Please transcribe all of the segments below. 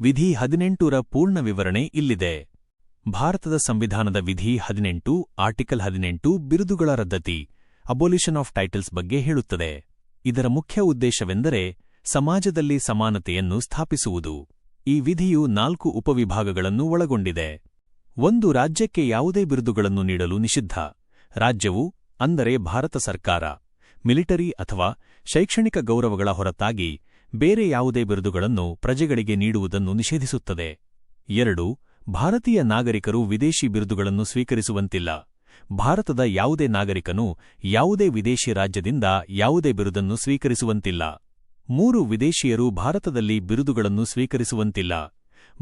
ವಿಧಿ ಹದಿನೆಂಟೂರ ಪೂರ್ಣ ವಿವರಣೆ ಇಲ್ಲಿದೆ. ಭಾರತದ ಸಂವಿಧಾನದ ವಿಧಿ ಹದಿನೆಂಟು, ಆರ್ಟಿಕಲ್ ಹದಿನೆಂಟು, ಬಿರುದುಗಳ ರದ್ದತಿ ಅಬೋಲಿಷನ್ ಆಫ್ ಟೈಟಲ್ಸ್ ಬಗ್ಗೆ ಹೇಳುತ್ತದೆ. ಇದರ ಮುಖ್ಯ ಉದ್ದೇಶವೆಂದರೆ ಸಮಾಜದಲ್ಲಿ ಸಮಾನತೆಯನ್ನು ಸ್ಥಾಪಿಸುವುದು. ಈ ವಿಧಿಯು ನಾಲ್ಕು ಉಪವಿಭಾಗಗಳನ್ನು ಒಳಗೊಂಡಿದೆ. ಒಂದು ರಾಜ್ಯಕ್ಕೆ ಯಾವುದೇ ಬಿರುದುಗಳನ್ನು ನೀಡಲು ನಿಷಿದ್ಧ. ರಾಜ್ಯವು, ಅಂದರೆ ಭಾರತ ಸರ್ಕಾರ, ಮಿಲಿಟರಿ ಅಥವಾ ಶೈಕ್ಷಣಿಕ ಗೌರವಗಳ ಹೊರತಾಗಿ ಬೇರೆ ಯಾವುದೇ ಬಿರುದುಗಳನ್ನು ಪ್ರಜೆಗಳಿಗೆ ನೀಡುವುದನ್ನು ನಿಷೇಧಿಸುತ್ತದೆ. ಎರಡು, ಭಾರತೀಯ ನಾಗರಿಕರು ವಿದೇಶಿ ಬಿರುದುಗಳನ್ನು ಸ್ವೀಕರಿಸುವಂತಿಲ್ಲ. ಭಾರತದ ಯಾವುದೇ ನಾಗರಿಕನು ಯಾವುದೇ ವಿದೇಶಿ ರಾಜ್ಯದಿಂದ ಯಾವುದೇ ಬಿರುದನ್ನು ಸ್ವೀಕರಿಸುವಂತಿಲ್ಲ. ಮೂರು, ವಿದೇಶಿಯರು ಭಾರತದಲ್ಲಿ ಬಿರುದುಗಳನ್ನು ಸ್ವೀಕರಿಸುವಂತಿಲ್ಲ.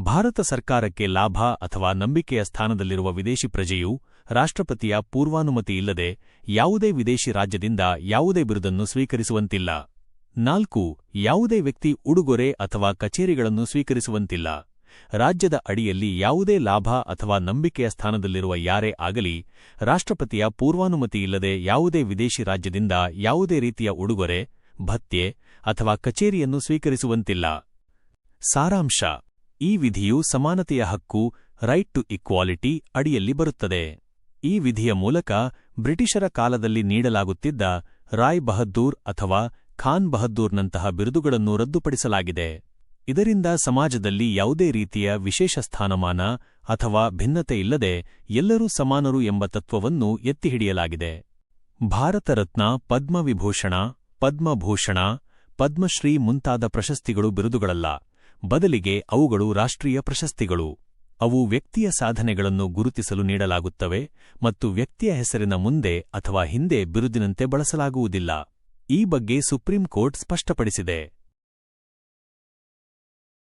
ಭಾರತ ಸರ್ಕಾರಕ್ಕೆ ಲಾಭ ಅಥವಾ ನಂಬಿಕೆಯ ಸ್ಥಾನದಲ್ಲಿರುವ ವಿದೇಶಿ ಪ್ರಜೆಯು ರಾಷ್ಟ್ರಪತಿಯ ಪೂರ್ವಾನುಮತಿ ಇಲ್ಲದೆ ಯಾವುದೇ ವಿದೇಶಿ ರಾಜ್ಯದಿಂದ ಯಾವುದೇ ಬಿರುದನ್ನು ಸ್ವೀಕರಿಸುವಂತಿಲ್ಲ. ನಾಲ್ಕು, ಯಾವುದೇ ವ್ಯಕ್ತಿ ಉಡುಗೊರೆ ಅಥವಾ ಕಚೇರಿಗಳನ್ನು ಸ್ವೀಕರಿಸುವಂತಿಲ್ಲ. ರಾಜ್ಯದ ಅಡಿಯಲ್ಲಿ ಯಾವುದೇ ಲಾಭ ಅಥವಾ ನಂಬಿಕೆಯ ಸ್ಥಾನದಲ್ಲಿರುವ ಯಾರೇ ಆಗಲಿ, ರಾಷ್ಟ್ರಪತಿಯ ಪೂರ್ವಾನುಮತಿ ಇಲ್ಲದೆ ಯಾವುದೇ ವಿದೇಶಿ ರಾಜ್ಯದಿಂದ ಯಾವುದೇ ರೀತಿಯ ಉಡುಗೊರೆ, ಭತ್ಯೆ ಅಥವಾ ಕಚೇರಿಯನ್ನು ಸ್ವೀಕರಿಸುವಂತಿಲ್ಲ. ಸಾರಾಂಶ, ಈ ವಿಧಿಯು ಸಮಾನತೆಯ ಹಕ್ಕು, ರೈಟ್ ಟು ಇಕ್ವಾಲಿಟಿ ಅಡಿಯಲ್ಲಿ ಬರುತ್ತದೆ. ಈ ವಿಧಿಯ ಮೂಲಕ ಬ್ರಿಟಿಷರ ಕಾಲದಲ್ಲಿ ನೀಡಲಾಗುತ್ತಿದ್ದ ರಾಯ್ ಬಹದ್ದೂರ್ ಅಥವಾ ಖಾನ್ ಬಹದ್ದೂರ್ನಂತಹ ಬಿರುದುಗಳನ್ನು ರದ್ದುಪಡಿಸಲಾಗಿದೆ. ಇದರಿಂದ ಸಮಾಜದಲ್ಲಿ ಯಾವುದೇ ರೀತಿಯ ವಿಶೇಷ ಸ್ಥಾನಮಾನ ಅಥವಾ ಭಿನ್ನತೆ ಇಲ್ಲದೆ ಎಲ್ಲರೂ ಸಮಾನರು ಎಂಬ ತತ್ವವನ್ನು ಎತ್ತಿಹಿಡಿಯಲಾಗಿದೆ. ಭಾರತರತ್ನ ಪದ್ಮವಿಭೂಷಣ, ಪದ್ಮಭೂಷಣ, ಪದ್ಮಶ್ರೀ ಮುಂತಾದ ಪ್ರಶಸ್ತಿಗಳು ಬಿರುದುಗಳಲ್ಲ. ಬದಲಿಗೆ ಅವುಗಳು ರಾಷ್ಟ್ರೀಯ ಪ್ರಶಸ್ತಿಗಳು. ಅವು ವ್ಯಕ್ತಿಯ ಸಾಧನೆಗಳನ್ನು ಗುರುತಿಸಲು ನೀಡಲಾಗುತ್ತವೆ ಮತ್ತು ವ್ಯಕ್ತಿಯ ಹೆಸರಿನ ಮುಂದೆ ಅಥವಾ ಹಿಂದೆ ಬಿರುದಿನಂತೆ ಬಳಸಲಾಗುವುದಿಲ್ಲ. ಈ ಬಗ್ಗೆ ಸುಪ್ರೀಂ ಕೋರ್ಟ್ ಸ್ಪಷ್ಟಪಡಿಸಿದೆ.